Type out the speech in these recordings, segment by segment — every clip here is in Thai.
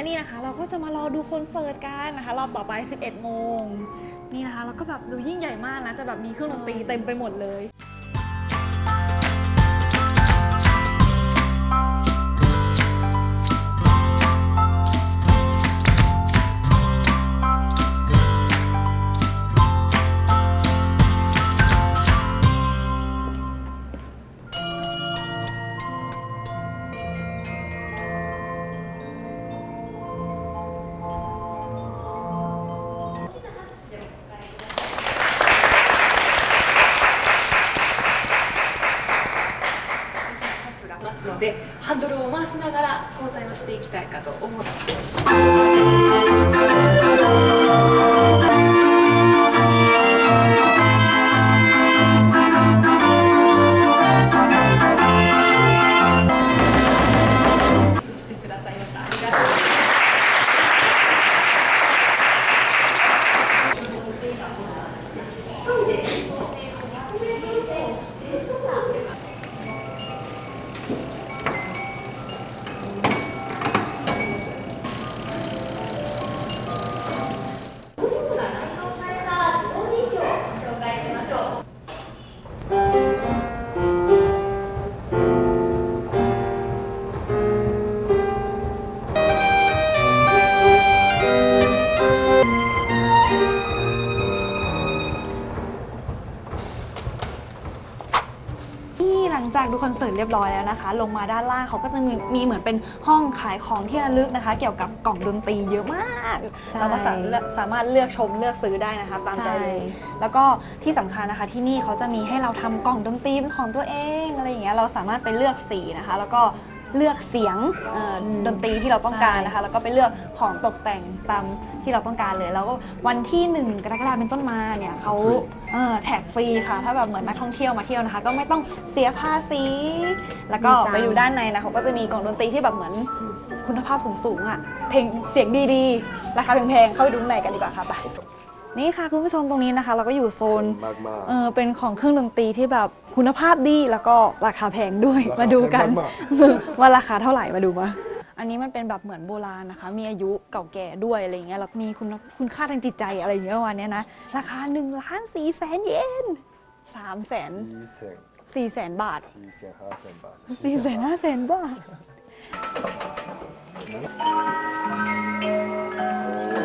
และนี่นะคะเราก็จะมารอดูคอนเสิร์ตกันนะคะรอบต่อไป 11 โมง นี่นะคะเราก็แบบดูยิ่งใหญ่มากนะ จะแบบมีเครื่องดนตรีเต็มไปหมดเลย ハンドルを回しながら交代をしていきたいかと思います。 เสิร์ตเรียบร้อยแล้วนะคะ ลงมาด้านล่างเขาก็จะมีมีเหมือนเป็นห้องขายของที่ระลึกนะคะ เกี่ยวกับกล่องดนตรีเยอะมากใช่เราก็สามารถสามารถเลือกชมเลือกซื้อได้นะคะ ตามใจเลยใช่ แล้วก็ที่สำคัญนะคะที่นี่เขาจะมีให้เราทำกล่องดนตรีเป็นของตัวเองอะไรอย่างเงี้ยเราสามารถไปเลือกสีนะคะ แล้วก็ เลือกเสียงเอ่ออดนตรีที่เราต้องการนะคะ แล้วก็ไปเลือกของตกแต่งตามที่เราต้องการเลย แล้วก็วันที่ 1 กรกฎาคมเป็นต้นมาเนี่ยเขาเอ่อแท็กฟรีค่ะ ถ้าแบบเหมือนนักท่องเที่ยวมาเที่ยวนะคะ ก็ไม่ต้องเสียภาษีแล้วก็ดีจังไปดูด้านในนะเขาก็จะมีกล่องดนตรีที่แบบเหมือนคุณภาพสูงๆอะเพลงเสียงดีๆราคาแพงๆเข้าไปดูข้างในกันดีกว่าค่ะไป นี่ค่ะคุณผู้ชมตรงนี้นะคะ เราก็อยู่โซนมากมาก เออเป็นของเครื่องดนตรีที่แบบคุณภาพดีแล้วก็ราคาแพงด้วยราคามาดูกัน แพงมาก ว่าราคาเท่าไหร่มาดูมา อันนี้มันเป็นแบบเหมือนโบราณนะคะ มีอายุเก่าแก่ด้วยอะไรเงี้ยแล้วมีคุณคุณค่าทางจิตใจอะไรอย่างเงี้ยประมาณเนี้ยนะราคา1ล้าน4แสนเยน3แสนสี่แสน4แสนบาทสี่แสนห้าแสนบาท4แสน5แสนบาท โอ้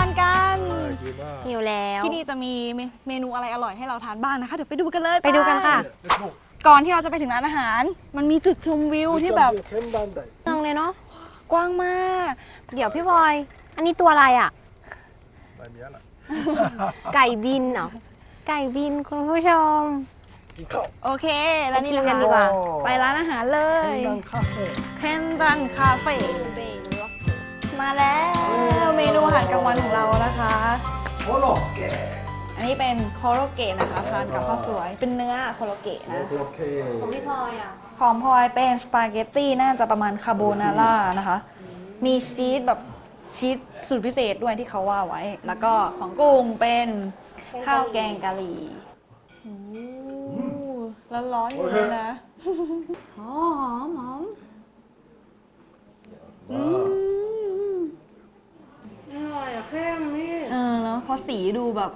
านกลางวันกันดีมากหิวแล้ว ที่นี่จะมีเมเมนูอะไรอร่อยให้เราทานบ้างนะคะ เดี๋ยวไปดูกันเลย ไปดูกันค่ะ ก่อนที่เราจะไปถึงร้านอาหาร มันมีจุดชมวิวที่แบบเทนดันไดน้องเลยเนาะกว้างมาก เดี๋ยวพี่บอย อันนี้ตัวอะไรอะไม่มีอะไรไก่บินเหรอไก่บินคุณผู้ชม โอเค แล้วนี่นะไปกินกัคะนดีกว่า ไปร้านอาหารเลเทยนดันคาเฟ่เคนดันคาเฟ่ มาแล้วเมนูอาหารกลางวันของเรานะคะ โคโลเกะอันนี้เป็นโคโรเกะนะคะทานกับข้าวสวย เป็นเนื้อโคโรเกะนะ โคโลเกะของพี่พลอยอะ ของพลอยเป็นสปาเกตตี้น่าจะประมาณคาโบนาร่านะคะ มีชีสแบบชีสสูตรพิเศษด้วยที่เขาว่าไว้ แล้วก็ของกุ้งเป็นข้าวแกงกะหรี่แล้วร้อนๆอยู่เลยนะหอมหอมอืม อร่อยอะเข้มนี่ เออแล้วพอสีดูแบบ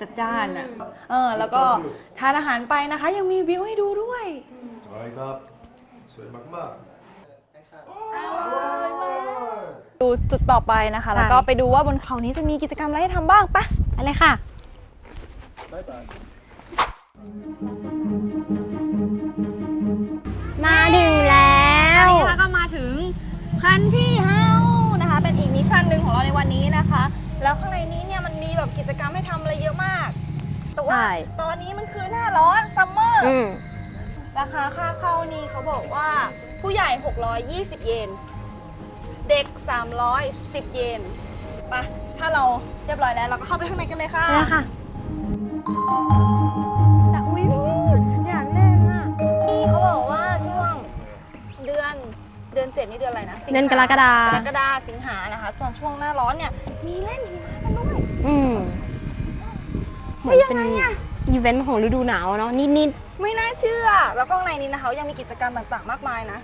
จัดจ้านอะ เออ แล้วก็ทานอาหารไปนะคะ ยังมีวิวให้ดูด้วยใช่ครับ สวยมากมากดูจุดต่อไปนะคะ แล้วก็ไปดูว่าบนเขานี้จะมีกิจกรรมอะไรให้ทำบ้างปะไปเลยค่ะบ๊ายบาย มาถึงแล้วนี่นะคะก็มาถึงคันที่เฮานะคะ เป็นอีกมิชชั่นหนึ่งของเราในวันนี้นะคะ แล้วข้างในนี้ กิจกรรมให้ทำอะไรเยอะมาก แต่ว่าตอนนี้มันคือหน้าร้อนซัมเมอร์ราคาค่าเข้านี่เขาบอกว่าผู้ใหญ่ 620 เยน เด็ก 310 เยนไปะถ้าเราเรียบร้อยแล้ว เราก็เข้าไปข้างในกันเลยค่ะ ได้ค่ะแต่อุ้ยอย่างแรกอะนี่เขาบอกว่าช่วงเดือนเดือนเจ็ดนี่เดือนอะไรนะสิงหาเดือนกรกฎา กรกฎาสิงหานะคะตอนช่วงหน้าร้อนเนี่ย มีเล่นหิมะ อืมเหมือนเป็นอีเวนต์ของฤดูหนาวเนาะนิดไม่น่าเชื่อ แล้วก็ข้างในนี้นะคะยังมีกิจกรรมต่างๆ มากมายนะ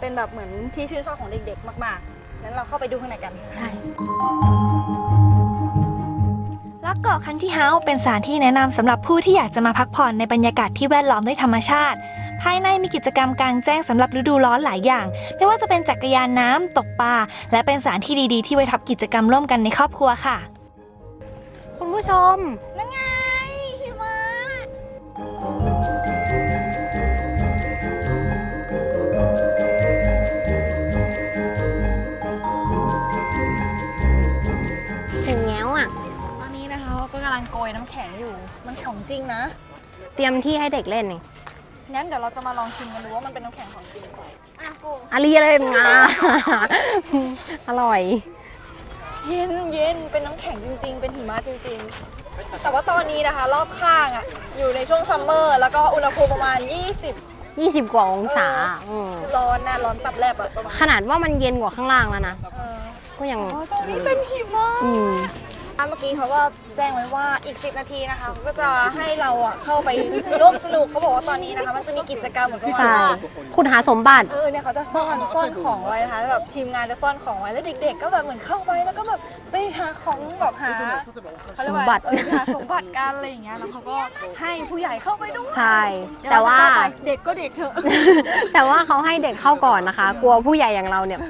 เป็นแบบเหมือนที่ชื่นชอบของเด็กๆ มากๆ งั้นเราเข้าไปดูข้างในกันๆใช่ลักเกาะคันที่เฮาส์เป็นสถานที่แนะนำสำหรับผู้ที่อยากจะมาพักผ่อนในบรรยากาศที่แวดล้อมด้วยธรรมชาติ ภายในมีกิจกรรมกลางแจ้งสำหรับฤดูร้อนหลายอย่าง ไม่ว่าจะเป็นจักรยานน้ำตกปลาและเป็นสถานที่ดีๆ ที่ไว้ทำกิจกรรมร่วมกันในครอบครัวค่ะคุณ ผู้ชม นั่นไงหิมะถึงแล้วอะ ตอนนี้นะคะก็กำลังโกยน้ำแข็งอยู่ มันของจริงนะ เตรียมที่ให้เด็กเล่นนี่งั้นเดี๋ยวเราจะมาลองชิมกันดูว่ามันเป็นน้ำแข็งของจริงหรือเปล่าอะกูอะไรอะไรงา อร่อย เย็นเย็นเป็นน้ำแข็งจริง ๆ เป็นหิมะจริง ๆ แต่ว่าตอนนี้นะคะ รอบข้างอะ อยู่ในช่วงซัมเมอร์ แล้วก็อุณหภูมิประมาณ 20 20 กว่าองศามร้อนนะร้อนตับแลบอะประมาณขนาดว่ามันเย็นกว่าข้างล่างแล้วนะ เออก็ยัง อ๋อตรงนี้เป็นหิมะอืม อะเมื่อกี้เขาก็ แจ้งไว้ว่าอีก 10 นาทีนะคะเขาก็จะให้เราอะเข้าไปร่วมสนุกเขาบอกว่าตอนนี้นะคะ มันจะมีกิจกรรมเหมือนกับใช่ว่าคุณหาสมบัติ เออเนี่ยเขาจะซ่อนซ่อนของไว้นะคะแบบทีมงานจะซ่อนของไว้แล้วเด็ก ๆ ก็แบบเหมือนเข้าไปแล้วก็แบบไปหาของแบบหาเขาเรียกว่าสมบัติ เออหาสมบัติกันอะไรอย่างเงี้ยแล้วเขาก็ให้ผู้ใหญ่เข้าไปด้วยใช่ เดี๋ยแต่ว่าเรจะเข้ไปเด็กก็เด็กเถอะ แต่ว่าเขาให้เด็กเข้าก่อนนะคะ กลัวผู้ใหญ่อย่างเราเนี่ย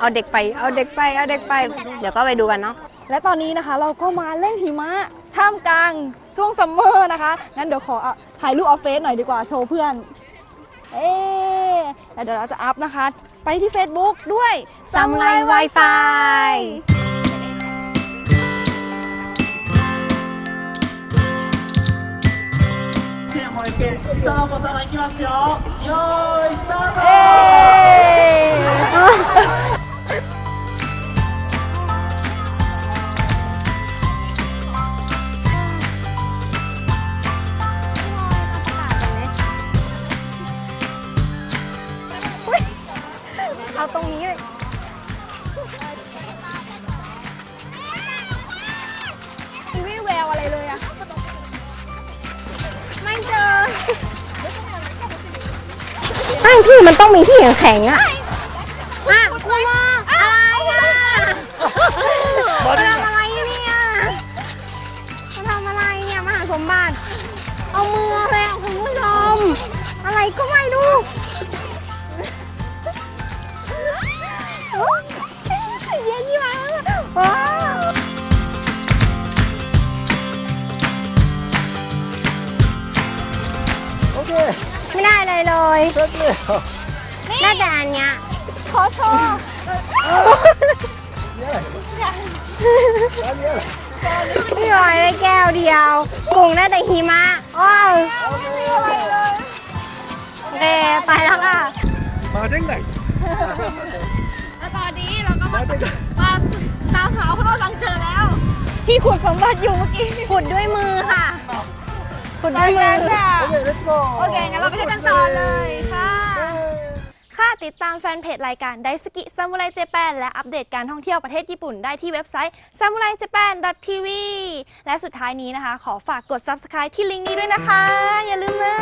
เอาเด็กไป เอาเด็กไป เอาเด็กไป เดี๋ยวก็ไปดูกันเนาะ และตอนนี้นะคะเราก็มาเล่นหิมะท่ามกลางช่วงซัมเมอร์นะคะ งั้นเดี๋ยวขอเอาถ่ายรูปเอาเฟซหน่อยดีกว่าโชว์เพื่อน เอ๊ะแล้วเดี๋ยวเราจะอัพนะคะ ไปที่ Facebook ด้วย Samurai Wi-Fi 点を置いて下のお子様いきますよよーいスタート ไม่พี่มันต้องมีที่แข็งๆอะอะคุณว่าอะไรอะมาทำอะไรเนี่ยมาทำอะไรเนี่ยมหาสมบัติ เอามือเลยอะคุณผู้ชม อะไรก็ไม่รู้เย็นยี่มาว้า ไม่ได้เลยเลย แป๊บเดียวน่าจะอันเนี้ยขอโชว์เนี่ยแป๊บเดียวพี่บอยได้แก้วเดียวกุ้งได้แต่หิมะว้าวโอเคไปแล้วค่ะ มาได้ไงแล้วตอนนี้เราก็มามาได้ไงมาตามหาเพราะเราสังเจอแล้ว ที่ขุดสมบัติอยู่เมื่อกี้ขุดด้วยมือค่ะ คุณได้เลยจ้ะโอเค let's go โอเค งั้นเราไปกันต่อเลยค่ะ ค่ะ ติดตามแฟนเพจรายการไดสกิซามูไรเจแปนและอัปเดตการท่องเที่ยวประเทศญี่ปุ่นได้ที่เว็บไซต์ samuraijapan.tv และสุดท้ายนี้นะคะ ขอฝากกด subscribe ที่ลิงก์นี้ด้วยนะคะ อย่าลืมนะ